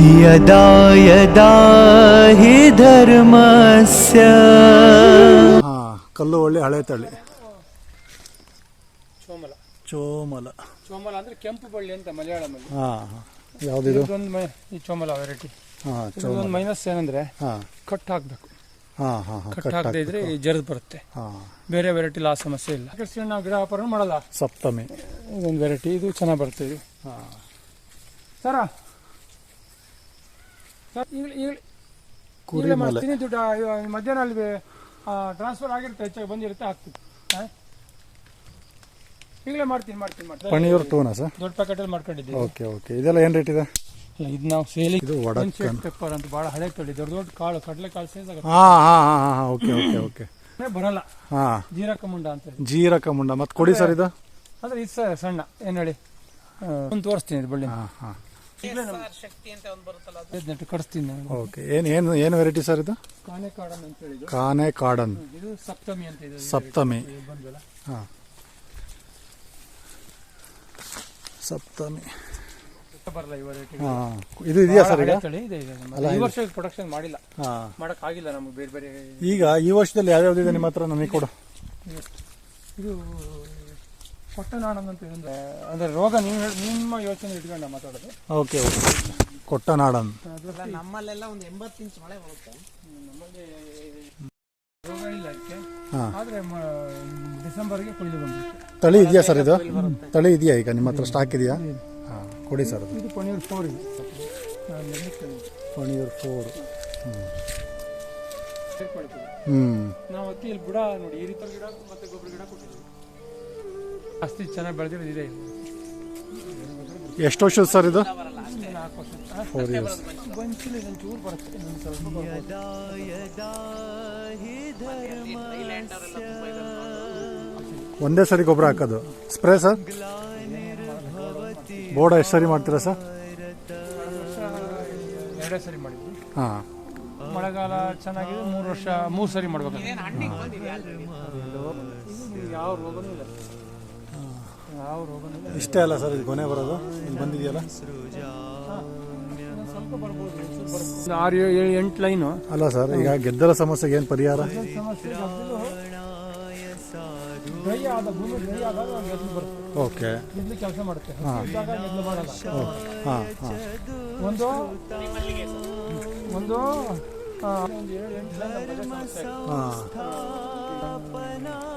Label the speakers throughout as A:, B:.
A: यदा यदा हि धर्मस्य
B: ಹಾ ಕಲ್ಲು ಒಳ್ಳೆ ಹಳೆ ತಳಿ
C: ಚೋಮಲ
B: ಚೋಮಲ
C: ಚೋಮಲ ಅಂದ್ರೆ ಕೆಂಪು ಬಳ್ಳಿ ಅಂತ ಮಲಯಾಳಮಲ್ಲಿ
B: ಹಾ ಯಾವುದಿದು
C: ಇದೊಂದು ಮೈ ಈ ಚೋಮಲ ವೆರೈಟಿ
B: ಹಾ ಚೋಮಲ
C: ಇದೊಂದು ಮೈನಸ್ ಏನಂದ್ರೆ
B: ಹಾ
C: ಕಟ್ ಹಾಕ್ಬೇಕು
B: ಹಾ ಹಾ ಹಾ
C: ಕಟ್
B: ಕಟ್
C: ಹಾಕದೇ ಇದ್ರೆ ಈ ಜರ್ದ್ ಬರುತ್ತೆ
B: ಹಾ
C: ಬೇರೆ ವೆರೈಟಿ ಆ ಸಮಸ್ಯೆ ಇಲ್ಲ ಯಾಕಂದ್ರೆ ನಾವು ಗಿಡ ವ್ಯಾಪಾರ ಮಾಡಲ್ಲ
B: ಸಪ್ತಮಿ
C: ಇದೊಂದು ವೆರೈಟಿ ಇದು ಚೆನ್ನಾಗಿ ಬರುತ್ತೆ ಇದು
B: ಹಾ
C: ಸರ ಸರ್ ಈಗ ಈಗ
B: ಕುರಿ
C: ಈಗಲೇ ಮಾಡ್ತೀನಿ ದುಡ್ಡು ಮಧ್ಯಾಹ್ನ ಅಲ್ಲಿ ಟ್ರಾನ್ಸ್ಫರ್ ಆಗಿರುತ್ತೆ ಹೆಚ್ಚಾಗಿ ಬಂದಿರುತ್ತೆ ಹಾಕ್ತೀನಿ? ಈಗಲೇ ಮಾಡ್ತೀನಿ ಮಾಡ್ತೀನಿ ಮಾಡ್ತೀನಿ.
B: ಪಣಿಯೂರು ಟೂನಾ ಸರ್
C: ದೊಡ್ಡ ಪ್ಯಾಕೆಟಲ್ಲಿ ಮಾಡ್ಕೊಂಡಿದ್ದೀವಿ
B: ಓಕೆ ಓಕೆ. ಇದೆಲ್ಲ ಏನು ರೇಟ್ ಇದೆ?
C: ಇದು ನಾವು ಸೇಲಿ
B: ಇದು ವಡಕ್ಕನ್
C: ಪೆಪ್ಪರ್ ಅಂತ ಬಹಳ ಹಳೆ ತಳಿ. ದೊಡ್ಡ ದೊಡ್ಡ ಕಾಳು ಕಡಲೆ ಕಾಳು ಸೇಸ್ ಆಗುತ್ತೆ.
B: ಹಾ ಹಾ ಹಾ ಹಾ ಓಕೆ ಓಕೆ ಓಕೆ.
C: ಬರಲ್ಲ.
B: ಹಾ.
C: ಜೀರಕ ಮುಂಡ ಅಂತ.
B: ಜೀರಕ ಮುಂಡ. ಮತ್ತೆ ಕೊಡಿ ಸರ್ ಇದು?
C: ಅಂದ್ರೆ ಇದು ಸರ್ ಸಣ್ಣ. ಏನ್ ಹೇಳಿ? ಒಂದು ತೋರಿಸ್ತೀನಿ ಇದು ಬಳ್ಳಿ
B: ಹಾ ಹಾ.
C: ಹದಿನೆಂಟು ಕಡಿಸ್ತೀನಿ ನಾನು.
B: ಓಕೆ ಏನು ಏನು ಏನು ವೆರೈಟಿ ಸರ್ ಇದು?
C: ಕಾನೆ ಕಾಡನ್ ಅಂತ ಹೇಳಿದ್ದು
B: ಕಾನೆ ಕಾಡನ್.
C: ಇದು ಸಪ್ತಮಿ ಅಂತ ಇದೆ
B: ಸಪ್ತಮಿ.
C: ಇದು ಬಂದ್ವಲ್ಲ?
B: ಹಾ. ಸಪ್ತಮಿ.
C: ಬರಲ್ಲ ಈ ವೆರೈಟಿ
B: ಹಾ. ಇದು ಇದೆಯಾ ಸರ್ ಈಗ?
C: ಹಳೆ ತಳಿ ಇದೆ ಇದೆ. ನಮ್ಮ- ಈ ವರ್ಷ ಪ್ರೊಡಕ್ಷನ್ ಮಾಡಿಲ್ಲ.
B: ಹಾ.
C: ಮಾಡಕ್ ಆಗಿಲ್ಲ ನಮ್ಗೆ ಬೇರೆ ಬೇರೆ
B: ಈಗ ಈ ವರ್ಷದಲ್ಲಿ ಯಾವ್ಯಾವ್ದು ನಿಮ್ಮ ಹತ್ರ ನಮಗೆ ಕೊಡು.
C: ಇದು ಇದೆ ಅಂದ್ರೆ ಅಂದ್ರೆ ರೋಗ ನೀವು ನಿಮ್ಮ ಯೋಚನೆ ಇಟ್ಕೊಂಡ ಮಾತಾಡೋದು.
B: Okay okay. ಕೊಟ್ಟನಾಡನ್
D: ನಮ್ಮಲ್ಲೆಲ್ಲ ಒಂದು ಎಂಬತ್ತು ಇಂಚ್ ಮಳೆ ಬರುತ್ತೆ.
C: ನಮ್ಮಲ್ಲಿ ರೋಗ ಇಲ್ಲ ಅದಕ್ಕೆ. ಆದ್ರೆ ಮ- ಡಿಸೆಂಬರ್ಗೆ ಕೊಯ್ಲು ಬಂದ್ಬಿಟ್ಟು
B: ತಳಿ ಇದೆಯಾ ಸರ್ ಇದು? ತಳಿ ಇದೆಯಾ ಈಗ ನಿಮ್ಮ ಹತ್ರ ಸ್ಟಾಕ್ ಇದೆಯಾ? ಹಾಂ ಕೊಡಿ ಸರ್
C: ಇದು ಪನೀರ್ ಫೋರ್ ಇದೆ.
B: ಪನೀರ್ ಫೋರ್
C: ಸೇರ್ಕೊಳ್ತೀವಿ.
B: ಹ್ಞೂ
C: ನಾವು ಅತ್ತಿ ಇಲ್ಲಿ ಬುಡ ನೋಡಿ ಈ ರೀತಿ ಗಿಡ ಮತ್ತೆ ಗೊಬ್ಬರ ಗಿಡ ಕೊಟ್ಟಿದ್ದೀವಿ. ಜಾಸ್ತಿ ಚೆನ್ನಾಗಿ ಬೆಳೆದಿರೋದು ಇದೆ
B: ಎಷ್ಟು ವರ್ಷದ ಸರ್ ಇದು?
C: ನಾಲ್ಕು ವರ್ಷ
B: ಫೋರ್ ಇಯರ್ಸ್ ಒಂದೇ ಸರಿ ಗೊಬ್ಬರ ಹಾಕೋದು. ಸ್ಪ್ರೇ ಸರ್ ಬೋರ್ಡ ಎಷ್ಟು ಸರಿ ಮಾಡ್ತೀರಾ ಸರ್
C: ಎರಡೇ ಸರಿ ಮಾಡಿದ್ವಿ
B: ಹಾಂ.
C: ಮಳೆಗಾಲ ಚೆನ್ನಾಗಿದೆ ಮೂರು ವರ್ಷ ಮೂರು ಸರಿ ಮಾಡ್ಬೇಕು. ಯಾವ ರೋಗನೂ ಇಲ್ಲ.
B: ಇಷ್ಟೇ ಅಲ್ಲ ಸರ್ ಇದು ಕೊನೆ ಬರೋದು. ಇಲ್ಲಿ ಬಂದಿದೆಯಲ್ಲ?
C: ಆರು ಏಳು ಏಳು ಎಂಟು ಲೈನು.
B: ಅಲ್ಲ ಸರ್ ಈಗ ಗೆದ್ದಲ ಸಮಸ್ಯೆಗೆ ಏನು ಪರಿಹಾರ? ಓಕೆ.
C: ಕೆಲಸ ಮಾಡುತ್ತೆ ಒಂದು ಒಂದು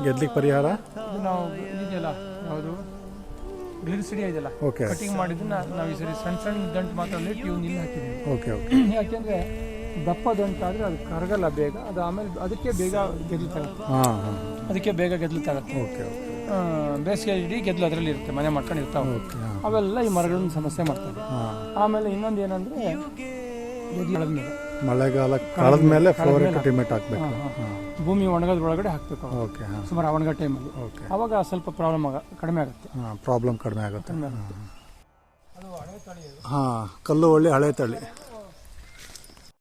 B: ಗೆದ್ಲಿಕ್ಕೆ ಪರಿಹಾರ?
C: ನಾವು ಇದೆಯಲ್ಲ ಯಾವುದು ಗ್ಲಿರಿಸಿಡಿ ಇದೆಯಲ್ಲ
B: ಓಕೆ
C: ಕಟಿಂಗ್ ಮಾಡಿದ್ದನ್ನ ನಾವು ಈ ಸರಿ ಸಣ್ಣ ಸಣ್ಣ ದಂಟು ಮಾತ್ರ ಟ್ಯೂನ್ ಇಲ್ಲಿ ಹಾಕಿದ್ದೀವಿ
B: ಓಕೆ ಓಕೆ
C: ಯಾಕೆಂದ್ರೆ ದಪ್ಪ ದಂಟಾದ್ರೆ ಅದು ಕರಗಲ್ಲ ಬೇಗ ಅದು ಆಮೇಲೆ ಅದಕ್ಕೆ ಬೇಗ ಗೆದ್ಲು ತಗುತ್ತೆ
B: ಹಾಂ ಹಾಂ.
C: ಅದಕ್ಕೆ ಬೇಗ ಗೆದ್ಲುತ್ತಾಗುತ್ತೆ ತಗುತ್ತೆ
B: ಓಕೆ
C: ಬೇಸಿಗೆ ಇಡೀ ಗೆದ್ಲು ಅದರಲ್ಲಿ ಇರುತ್ತೆ ಮನೆ ಮಾಡ್ಕೊಂಡು ಇರ್ತಾವೆ
B: ಓಕೆ ಹಾಂ.
C: ಅವೆಲ್ಲ ಈ ಮರಗಳನ್ನ ಸಮಸ್ಯೆ ಮಾಡ್ತವೆ. ಆಮೇಲೆ ಇನ್ನೊಂದು ಏನಂದ್ರೆ ಗೆದ್ಲು ಮೇಲೆ.
B: ಮಳೆಗಾಲ ಕಳೆದ ಮೇಲೆ ಟಿಮೆಟ್ ಹಾಕ್ಬೇಕು
C: ಭೂಮಿ ಒಣಗದ ಒಳಗಡೆ ಹಾಕ್ಬೇಕು
B: ಓಕೆ
C: ಸುಮಾರು ಒಣಗ ಟೈಮಲ್ಲಿ
B: ಓಕೆ
C: ಅವಾಗ ಸ್ವಲ್ಪ ಪ್ರಾಬ್ಲಮ್ ಆಗ ಕಡಿಮೆ ಆಗುತ್ತೆ.
B: ಪ್ರಾಬ್ಲಮ್ ಕಡಿಮೆ ಆಗುತ್ತೆ. ಹಾಂ ಕಲ್ಲು ಒಳ್ಳೆ ಹಳೆ ತಳಿ